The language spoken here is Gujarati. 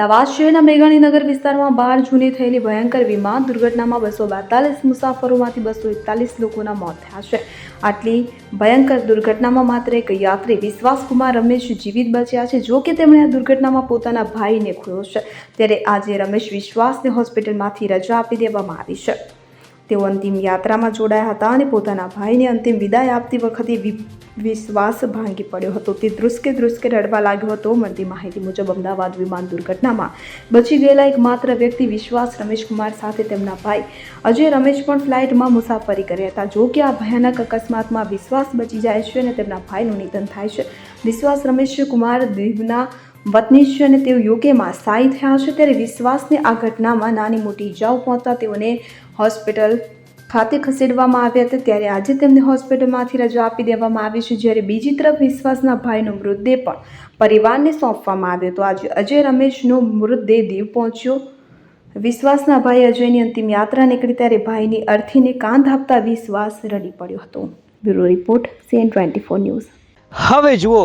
અમદાવાદ શહેરના મેઘાણીનગર વિસ્તારમાં બાર જૂને થયેલી ભયંકર વિમાન દુર્ઘટનામાં બસો બેતાલીસ મુસાફરોમાંથી બસો એકતાલીસ લોકોના મોત થયા છે. આટલી ભયંકર દુર્ઘટનામાં માત્ર એક યાત્રી વિશ્વાસકુમાર રમેશ જીવિત બચ્યા છે, જો કે તેમણે આ દુર્ઘટનામાં પોતાના ભાઈને ખોયો છે. ત્યારે આજે રમેશ વિશ્વાસને હોસ્પિટલમાંથી રજા આપી દેવામાં આવી છે. તેઓ અંતિમ યાત્રામાં જોડાયા હતા અને પોતાના ભાઈને અંતિમ વિદાય આપતી વખતે વિશ્વાસ ભાંગી પડ્યો હતો. તે ધ્રુસકે ધ્રુસકે રડવા લાગ્યો હતો. મળતી માહિતી મુજબ અમદાવાદ વિમાન દુર્ઘટનામાં બચી ગયેલા એકમાત્ર વ્યક્તિ વિશ્વાસ રમેશકુમાર સાથે તેમના ભાઈ અજય રમેશ પણ ફ્લાઇટમાં મુસાફરી કર્યા હતા. જો કે આ ભયાનક અકસ્માતમાં વિશ્વાસ બચી જાય છે અને તેમના ભાઈનું નિધન થાય છે. વિશ્વાસ રમેશ કુમાર દીવના વતની અને તેઓ યુકેમાં સ્થાયી થયા છે ત્યારે વિશ્વાસને આ ઘટનામાં નાની મોટી ઇજાઓ પહોંચતા તેઓને હોસ્પિટલ ખાતે ખસેડવામાં આવ્યા હતા. ત્યારે આજે તેમને હોસ્પિટલમાંથી રજા આપી દેવામાં આવી છે, જ્યારે બીજી તરફ વિશ્વાસના ભાઈનો મૃતદેહ પણ પરિવારને સોંપવામાં આવ્યો હતો. આજે અજય રમેશનો મૃતદેહ દીવ પહોંચ્યો. વિશ્વાસના ભાઈ અજયની અંતિમ યાત્રા નીકળી ત્યારે ભાઈની અર્થીને કાંધ આપતા વિશ્વાસ રડી પડ્યો હતો. Bureau report, CN twenty four news. હવે જુઓ